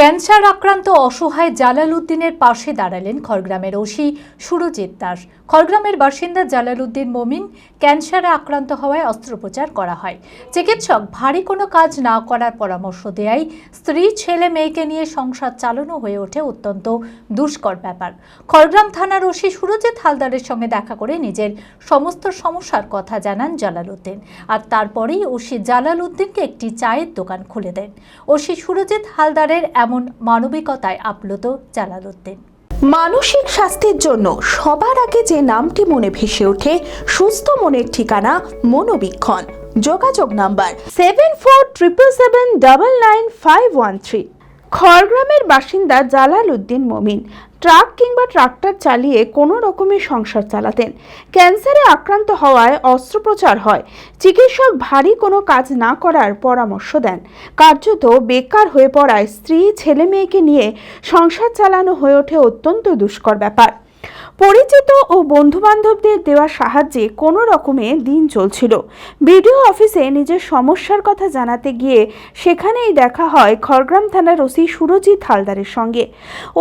Cancer আক্রান্ত অসহায় জালাল উদ্দিনের পাশে দাঁড়ালেন খড়গ্রামের ওসি সুরজিৎ দাস। খড়গ্রামের বাসিন্দা জালাল উদ্দিন মমিন ক্যান্সারে আক্রান্ত হওয়ায় অস্ত্রোপচার করা হয়। চিকিৎসক ভারী কোনো কাজ না করার পরামর্শ দেয় স্ত্রী, ছেলে, মেয়েকে নিয়ে সংসার চালানো হয়ে ওঠে অত্যন্ত দুষ্কর ব্যাপার। খড়গ্রাম থানার ওসি সুরজিৎ হালদারের সঙ্গে দেখা করে নিজের সমস্ত সমস্যার কথা জানান জালাল উদ্দিন আর তারপরেই ওসি জালাল উদ্দিনকে একটি চায়ের দোকান খুলে দেন। ওসি সুরজিৎ হালদারের এমন মানবিকতায় আপ্লুত জালালুদ্দিন মানসিক স্বাস্থ্যের জন্য সবার আগে যে নামটি মনে ভেসে ওঠে, সুস্থ মনের ঠিকানা মনোবীক্ষণ। যোগাযোগ number seven four triple seven double nine five one three খড়গ্রামের বাসিন্দা জালাল উদ্দিন মমিন ট্রাক কিংবা ট্রাক্টর চালিয়ে কোনো রকমের সংসার চালাতেন। ক্যান্সারে আক্রান্ত হওয়ায় অস্ত্রোপচার হয়। চিকিৎসক ভারী কোনো কাজ না করার পরামর্শ দেন। কার্যত বেকার হয়ে পড়ায় স্ত্রী, ছেলে, মেয়েকে নিয়ে সংসার চালানো হয়ে ওঠে অত্যন্ত দুষ্কর ব্যাপার। পরিচিত ও বন্ধুবান্ধবদের দেওয়া সাহায্যে কোনো রকমে দিন চলছিল। বিডিও অফিসে নিজের সমস্যার কথা জানাতে গিয়ে সেখানেই দেখা হয় খড়গ্রাম থানার ওসি সুরজিৎ হালদারের সঙ্গে।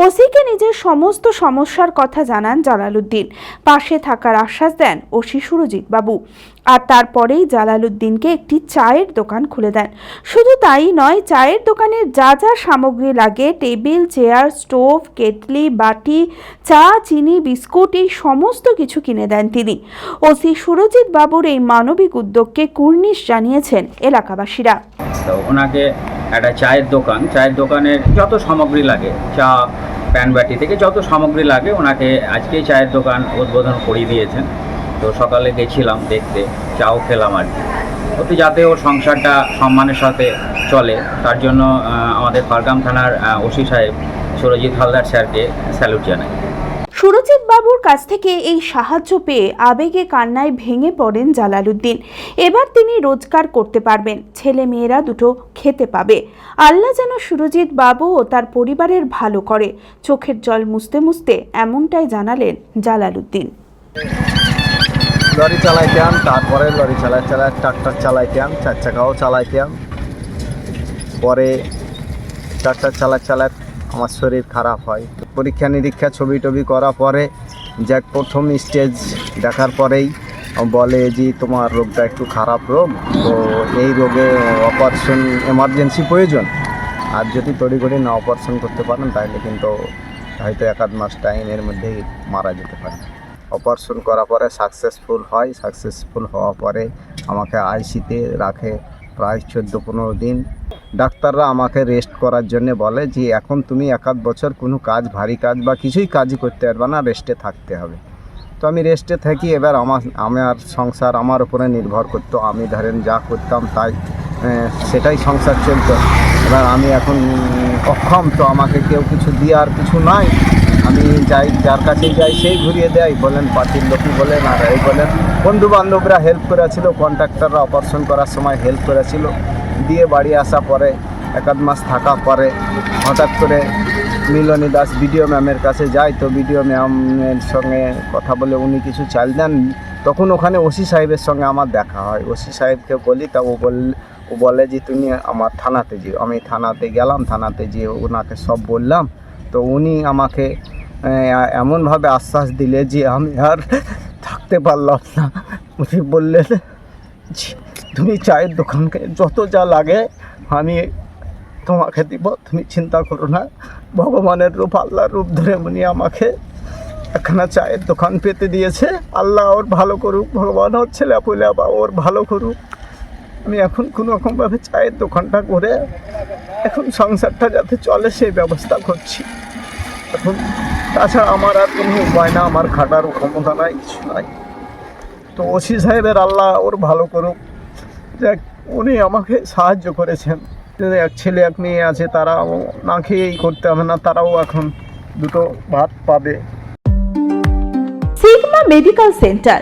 ওসিকে নিজের সমস্ত সমস্যার কথা জানান জালালুদ্দিন পাশে থাকার আশ্বাস দেন ওসি সুরজিৎ বাবু। আর তারপরেই জালালউদ্দিনকে একটি চায়ের দোকান খুলে দেন। শুধু তাই নয়, চায়ের দোকানের যা যা সামগ্রী লাগে, টেবিল, চেয়ার, স্টোভ, কেটলি, বাটি, চা, চিনি, বিস্কুট, এই সমস্ত কিছু কিনে দেন তিনি। ওসি সুরজিৎ বাবুর এই মানবিক উদ্যোগকে কুর্নিশ জানিয়েছেন এলাকাবাসীরা। ওনাকে একটা চায়ের দোকান, চায়ের দোকানের যত সামগ্রী লাগে, চা, প্যান বাটি থেকে যত সামগ্রী লাগে, ওনাকে আজকেই চায়ের দোকান উদ্বোধন করিয়ে দিয়েছেন। তো সকালে গেছিলাম দেখতে, চাও খেলাম আর কি। ওতে যাতে ওর সংসারটা সম্মানের সাথে চলে, তার জন্য আমাদের পারগাম থানার ওসি সাহেব সুরজিৎ হালদার স্যারকে স্যালুট জানাই। সুরজিৎ বাবুর কাছ থেকে এই সাহায্য পেয়ে আবেগে কান্নায় ভেঙে পড়েন জালালউদ্দিন। এবার তিনি রোজগার করতে পারবেন, ছেলে মেয়েরা দুটো খেতে পাবে। আল্লাহ যেন সুরজিৎ বাবু ও তার পরিবারের ভালো করে, চোখের জল মুছতে মুছতে এমনটাই জানালেন জালালউদ্দিন। লরি চালাইতাম তারপরে লরি চালাই চালাই ট্রাক্টর চালাইতাম চার চাকাও চালাইতাম পরে ট্রাক্টর চালা চালা আমার শরীর খারাপ হয়। পরীক্ষা নিরীক্ষা ছবি টবি করার পরে যাক প্রথম স্টেজ দেখার পরেই বলে যে তোমার রোগটা একটু খারাপ রোগ, তো এই রোগে অপারেশন এমার্জেন্সি প্রয়োজন। আর যদি তড়িঘড়ি না অপারেশন করতে পারেন, তাহলে কিন্তু হয়তো এক আধ মাস টাইমের মধ্যেই মারা যেতে পারে। অপারেশন করার পরে সাকসেসফুল হয়। সাকসেসফুল হওয়ার পরে আমাকে আইসিতে রাখে প্রায় চোদ্দ পনেরো দিন। ডাক্তাররা আমাকে রেস্ট করার জন্য বলে যে, এখন তুমি এক আধ বছর কোনো কাজ, ভারী কাজ বা কিছুই কাজই করতে পারবে না রেস্টে থাকতে হবে। তো আমি রেস্টে থাকি, এবার আমার আমার সংসার আমার উপরে নির্ভর করতো। আমি ধরেন যা করতাম তাই সেটাই সংসার চলতো। এবার আমি এখন অক্ষম, তো আমাকে কেউ কিছু দিয়ে আর কিছু নাই। আমি যাই, যার কাছে যাই, সেই ঘুরিয়ে দেয়। বলেন, পার্টির লোকই বলেন, আর এই বলেন বন্ধু বান্ধবরা হেল্প করেছিল কন্ট্রাক্টররা অপারেশন করার সময় হেল্প করেছিল। দিয়ে বাড়ি আসা পরে, এক আধ মাস থাকা পরে, হঠাৎ করে মিলনী দাস বিডিও ম্যামের কাছে যাই। তো বিডিও ম্যামের সঙ্গে কথা বলে উনি কিছু চাল দেন। তখন ওখানে ওসি সাহেবের সঙ্গে আমার দেখা হয়। ওসি সাহেবকে বলি, তা ও বল, ও বলে যে, তুমি আমার থানাতে যেও। আমি থানাতে গেলাম, থানাতে যেয়ে ওনাকে সব বললাম। তো উনি আমাকে এমনভাবে আশ্বাস দিলে যে আমি আর থাকতে পারলাম না। উনি বললেন তুমি চায়ের দোকানকে যত যা লাগে আমি তোমাকে দিব, তুমি চিন্তা করো না। ভগবানের রূপ, আল্লাহর রূপ ধরে উনি আমাকে একখানা চায়ের দোকান পেতে দিয়েছে। আল্লাহ ওর ভালো করুক, ভগবান ওর ছেলে পুলে বা ওর ভালো করুক। আমি এখন কোনো রকমভাবে চায়ের দোকানটা করে এখন সংসারটা যাতে চলে সেই ব্যবস্থা করছি। এখন তাছাড়া আমার আর কোনো উপায় না, আমার খাটার ক্ষমতা নাই, কিছু নাই। তো ওসি সাহেবের আল্লাহ ওর ভালো করুক। দেখ, উনি আমাকে সাহায্য করেছেন। এক ছেলে, এক মেয়ে আছে, তারাও না খেয়েই করতে হবে না, তারাও এখন দুটো ভাত পাবে। Sigma medical centre